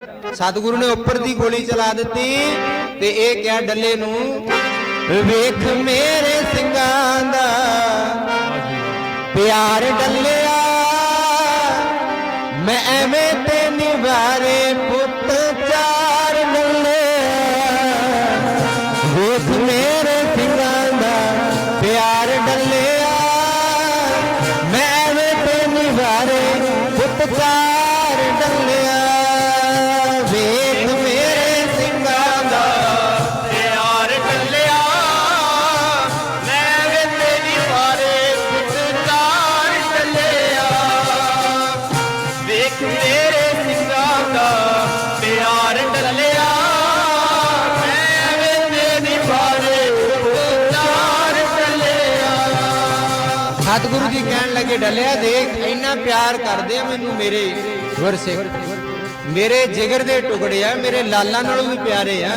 ਸਤਿਗੁਰੂ ਨੇ ਉੱਪਰ ਦੀ ਗੋਲੀ ਚਲਾ ਦਿੱਤੀ ਤੇ ਇਹ ਕਿਹਾ ਡੱਲੇ ਨੂੰ, ਵੇਖ ਮੇਰੇ ਸਿੰਘਾਂ ਦਾ ਪਿਆਰ ਡੱਲਿਆ, ਮੈਂ ਐਵੇਂ ਤੇ ਨਿਵਾਰੇ ਸਤਿਗੁਰੂ ਜੀ ਕਹਿਣ ਲੱਗੇ, ਡਲਿਆ ਦੇਖ, ਇੰਨਾ ਪਿਆਰ ਕਰਦੇ ਆ ਮੈਨੂੰ ਮੇਰੇ ਗੁਰਸਿੱਖ ਮੇਰੇ ਜਿਗਰ ਦੇ ਟੁਕੜੇ ਆ, ਮੇਰੇ ਲਾਲਾਂ ਨਾਲੋਂ ਵੀ ਪਿਆਰੇ ਆ।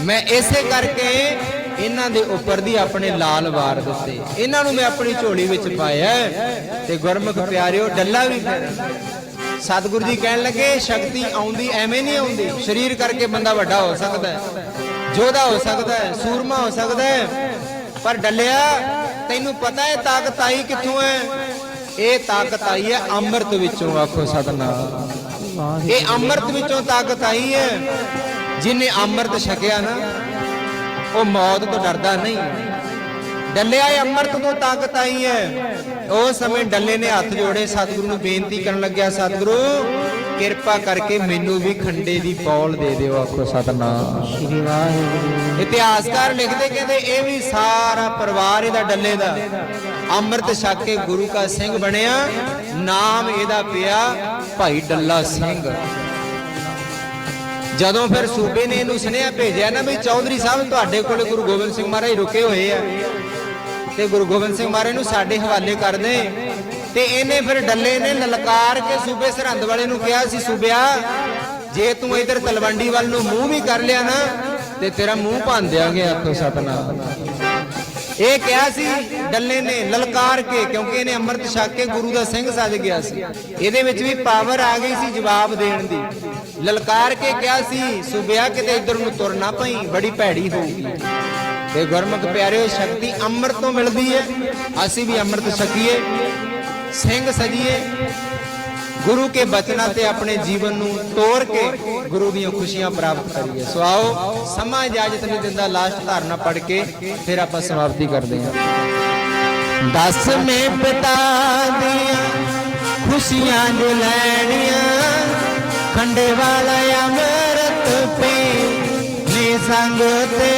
ਮੈਂ ਇਸੇ ਕਰਕੇ ਇਹਨਾਂ ਦੇ ਉੱਪਰ ਦੀ ਆਪਣੇ ਲਾਲ ਵਾਰ ਦਿੱਤੇ। ਇਹਨਾਂ ਨੂੰ ਮੈਂ ਆਪਣੀ ਝੋਲੀ ਵਿੱਚ ਪਾਇਆ ਤੇ ਗੁਰਮੁਖ ਪਿਆਰਿਓ, ਡੱਲਾ ਵੀ ਸਤਿਗੁਰੂ ਜੀ ਕਹਿਣ ਲੱਗੇ, ਸ਼ਕਤੀ ਆਉਂਦੀ ਐਵੇਂ ਨਹੀਂ ਆਉਂਦੀ। ਸਰੀਰ ਕਰਕੇ ਬੰਦਾ ਵੱਡਾ ਹੋ ਸਕਦਾ ਹੈ ਜੋਧਾ ਹੋ ਸਕਦਾ ਹੈ, ਸੂਰਮਾ ਹੋ ਸਕਦਾ ਹੈ, ਪਰ ਡੱਲਿਆ ਤੈਨੂੰ ਪਤਾ ਹੈ ਤਾਕਤ ਆਈ ਕਿੱਥੋਂ ਹੈ? ਇਹ ਤਾਕਤ ਆਈ ਹੈ ਅੰਮ੍ਰਿਤ ਵਿੱਚੋਂ, ਆਖੋ ਸਤਨਾਮ। ਇਹ ਅੰਮ੍ਰਿਤ ਵਿੱਚੋਂ ਤਾਕਤ ਆਈ ਹੈ। ਜਿਨੇ ਅੰਮ੍ਰਿਤ ਛਕਿਆ ਨਾ, ਉਹ ਮੌਤ ਤੋਂ ਡਰਦਾ ਨਹੀਂ। ਡੱਲਿਆ ਅੰਮ੍ਰਿਤ ਤੋਂ ਤਾਕਤ ਆਈ ਹੈ। ਉਸ ਸਮੇਂ ਡੱਲੇ ਨੇ ਹੱਥ ਜੋੜੇ, ਸਤਿਗੁਰੂ ਨੂੰ ਬੇਨਤੀ ਕਰਨ ਲੱਗਿਆ, ਸਤਿਗੁਰੂ ਕਿਰਪਾ ਕਰਕੇ ਮੈਨੂੰ ਵੀ ਖੰਡੇ ਦੀ ਪੌਲ ਦੇ ਦਿਓ ਆਖੋ ਸਤਨਾਮ। ਸ਼੍ਰੀ ਵਾਹਿਗੁਰੂ। ਇਤਿਹਾਸਕਾਰ ਲਿਖਦੇ ਕਹਿੰਦੇ ਇਹ ਵੀ ਸਾਰਾ ਪਰਿਵਾਰ ਇਹਦਾ ਡੱਲੇ ਦਾ। ਅੰਮ੍ਰਿਤ ਛਕ ਕੇ ਗੁਰੂ ਕਾ ਸਿੰਘ ਬਣਿਆ ਨਾਮ ਇਹਦਾ ਪਿਆ ਭਾਈ ਡੱਲਾ ਸਿੰਘ। ਜਦੋਂ ਫਿਰ ਸੂਬੇ ਨੇ ਇਹਨੂੰ ਸੁਨੇਹਾ ਭੇਜਿਆ ਨਾ ਵੀ ਚੌਧਰੀ ਸਾਹਿਬ ਤੁਹਾਡੇ ਕੋਲੇ ਗੁਰੂ ਗੋਬਿੰਦ ਸਿੰਘ ਮਹਾਰਾਜ ਰੁਕੇ ਹੋਏ ਆ। ਤੇ ਗੁਰੂ ਗੋਬਿੰਦ ਸਿੰਘ ਮਹਾਰਾਜ ਨੂੰ ਸਾਡੇ ਹਵਾਲੇ ਕਰ ਦੇ। ਤੇ ਇਹਨੇ ਫਿਰ ਡੱਲੇ ਨੇ ਲਲਕਾਰ ਕੇ ਸੂਬੇ ਸਰਹੰਦ ਵਾਲੇ ਨੂੰ ਕਿਹਾ ਸੀ, ਸੂਬਿਆ, ਜੇ ਤੂੰ ਇਧਰ ਤਲਵੰਡੀ ਵੱਲ ਨੂੰ ਮੂੰਹ ਵੀ ਕਰ ਲਿਆ ਨਾ, ਤੇ ਤੇਰਾ ਮੂੰਹ ਭੰਨ ਦਿਆਂਗੇ ਆਖੋ ਸਤਨਾਮ। ਇਹ ਕਿਹਾ ਸੀ, ਡੱਲੇ ਨੇ ਲਲਕਾਰ ਕੇ, ਕਿਉਂਕਿ ਇਹਨੇ ਅੰਮ੍ਰਿਤ ਛਕ ਕੇ ਗੁਰੂ ਦਾ ਸਿੰਘ ਸੱਜ ਗਿਆ ਸੀ। ਇਹਦੇ ਵਿੱਚ ਵੀ ਪਾਵਰ ਆ ਗਈ ਸੀ ਜਵਾਬ ਦੇਣ ਦੀ। ਲਲਕਾਰ ਕੇ ਕਿਹਾ ਸੀ, ਸੂਬਿਆ, ਕਿਤੇ ਇਧਰ ਨੂੰ ਤੁਰ ਨਾ ਪਈ, ਬੜੀ ਭੈੜੀ ਹੋਊਗੀ। ਤੇ ਗੁਰਮੁਖ ਪਿਆਰਿਓ, ਸ਼ਕਤੀ ਅੰਮ੍ਰਿਤ ਤੋਂ ਮਿਲਦੀ ਹੈ ਅਸੀਂ ਵੀ ਅੰਮ੍ਰਿਤ ਛਕੀਏ। ਸਿੰਘ ਸਜੀਏ, ਗੁਰੂ ਕੇ ਬਚਨਾਂ ਤੇ ਆਪਣੇ ਜੀਵਨ ਨੂੰ ਤੋੜ ਕੇ ਗੁਰੂ ਦੀਆਂ ਖੁਸ਼ੀਆਂ ਪ੍ਰਾਪਤ ਕਰੀਏ। ਸੋ ਆਓ, ਸਮਾਂ ਇਜਾਜ਼ਤ ਨਹੀਂ ਦਿੰਦਾ ਲਾਸਟ ਧਾਰਨਾ ਪੜ ਕੇ ਫਿਰ ਆਪਾਂ ਸਮਾਪਤੀ ਕਰਦੇ ਹਾਂ। ਦਸਵੇਂ ਪਿਤਾ ਦੀਆਂ ਖੁਸ਼ੀਆਂ ਜੋ ਲੈਣੀਆਂ, ਖੰਡੇ ਵਾਲਾ ਅੰਮ੍ਰਿਤ ਪੀ ਨੀ ਸੰਗ ਤੇ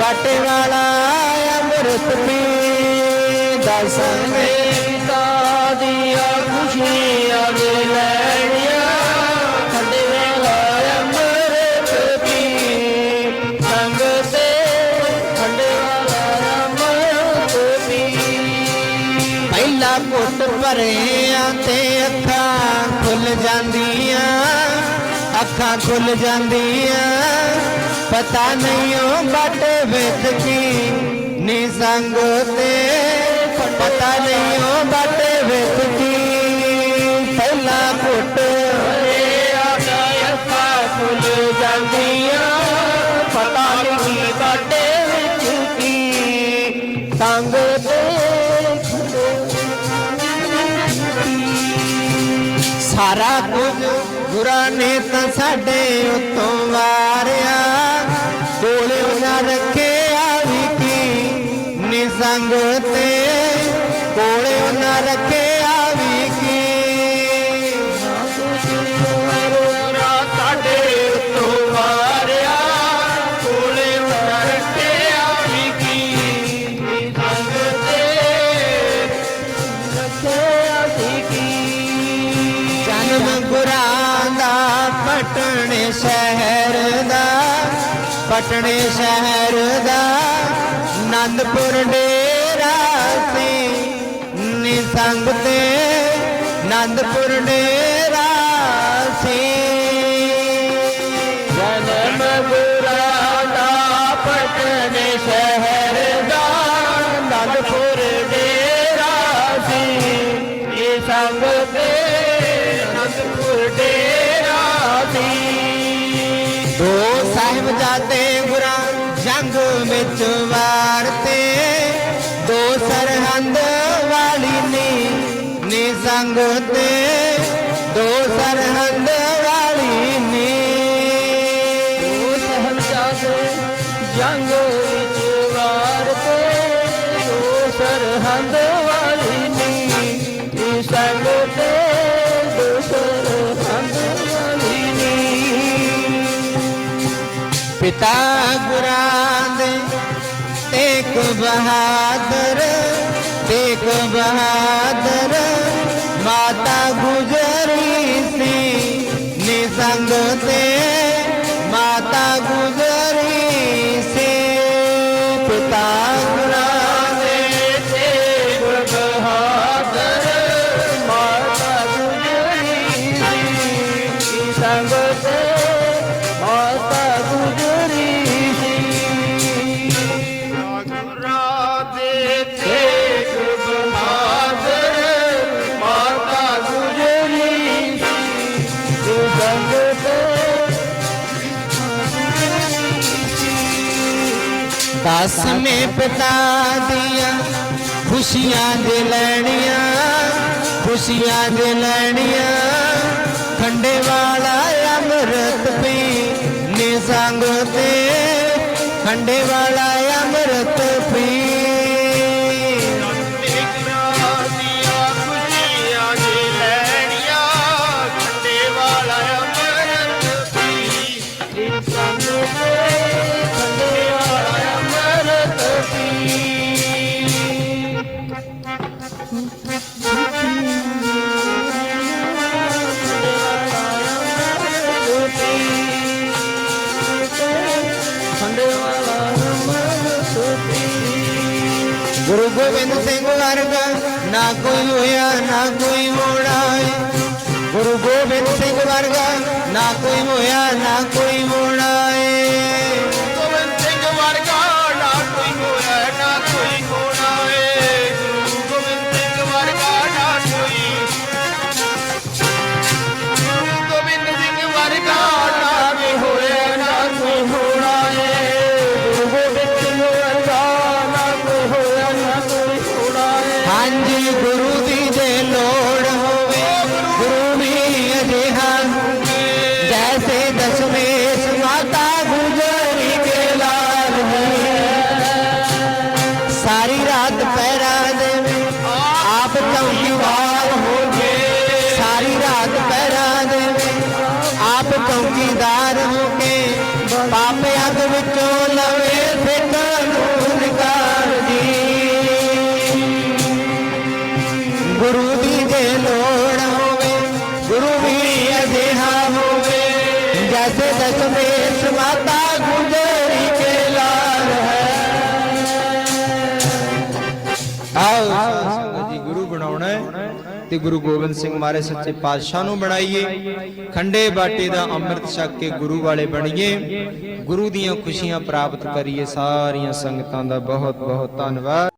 ਬਾਟੇ ਵਾਲਾ ਭਰਿਆ ਤੇ ਅੱਖਾਂ ਖੁੱਲ ਜਾਂਦੀਆਂ, ਅੱਖਾਂ ਖੁੱਲ ਜਾਂਦੀਆਂ। ਪਤਾ ਨਹੀਂ ਉਹ ਬੱਟ ਵਿੱਚ ਕੀ ਨੀ ਸੰਗ ਤੇ, ਪਤਾ ਨਹੀਂ ਉਹ ਬੱਟ ਵਿੱਚ ਕੀ। ਪਹਿਲਾ ਘੁੱਟ ਆਗਾ ਅੱਖਾਂ ਖੁੱਲ ਜਾਂਦੀਆਂ। ਗੁਰਾਂ ਨੇ ਤਾਂ ਸਾਡੇ ਉਤੋਂ ਵਾ ਪਟਣੇ ਸ਼ਹਿਰ ਦਾ ਆਨੰਦਪੁਰ ਡੇਰਾ ਸੀ। ਨਿਸੰਗ ਤੇ ਆਨੰਦਪੁਰ ਡੇਰਾ ਸਰਹੰਦ ਵਾਲੀ ਨੀ ਨੀ ਸੰਗ ਤੇ ਦੋ ਸਰਹੰਦ ਵਾਲੀ ਨੀ। ਜੰਗ ਵਿੱਚ ਵਾਰ ਤੇ ਉਹ ਸਰਹੰਦ ਵਾਲੀ ਨੀ ਇਹ ਸੰਗ ਤੇ ਦੋ ਸਰਹੰਦ ਵਾਲੀ ਦਸਵੇਂ ਪਿਤਾ ਦੀਆਂ ਖੁਸ਼ੀਆਂ ਦੇ ਲੈਣੀਆਂ, ਖੁਸ਼ੀਆਂ ਦੇ ਲੈਣੀਆਂ। ਖੰਡੇ ਵਾਲਾ ਅੰਮ੍ਰਿਤ ਪੀ ਨਿਸੰਗ ਤੇ, ਖੰਡੇ ਵਾਲਾ ਅੰਮ੍ਰਿਤ ਗੁਰੂ ਗੋਬਿੰਦ ਸਿੰਘ ਵਰਗਾ, ਨਾ ਕੋਈ ਹੋਇਆ, ਨਾ ਕੋਈ ਹੋਣਾ ਗੁਰੂ ਗੋਬਿੰਦ ਸਿੰਘ ਵਰਗਾ, ਨਾ ਕੋਈ ਹੋਇਆ, ਨਾ ਕੋਈ ਹੋਣਾ। அஞ்சு ਸੰਗਤ ਜੀ ਗੁਰੂ ਬਣਾਉਣਾ ਤੇ ਗੁਰੂ ਗੋਬਿੰਦ ਸਿੰਘ ਮਹਾਰਾਜ ਸੱਚੇ ਪਾਤਸ਼ਾਹ ਨੂੰ ਬਣਾਈਏ। ਖੰਡੇ ਬਾਟੇ ਦਾ ਅੰਮ੍ਰਿਤ ਛਕ ਕੇ ਗੁਰੂ ਵਾਲੇ ਬਣੀਏ। ਗੁਰੂ ਦੀਆਂ ਖੁਸ਼ੀਆਂ ਪ੍ਰਾਪਤ ਕਰੀਏ। ਸਾਰੀਆਂ ਸੰਗਤਾਂ ਦਾ ਬਹੁਤ ਬਹੁਤ ਧੰਨਵਾਦ।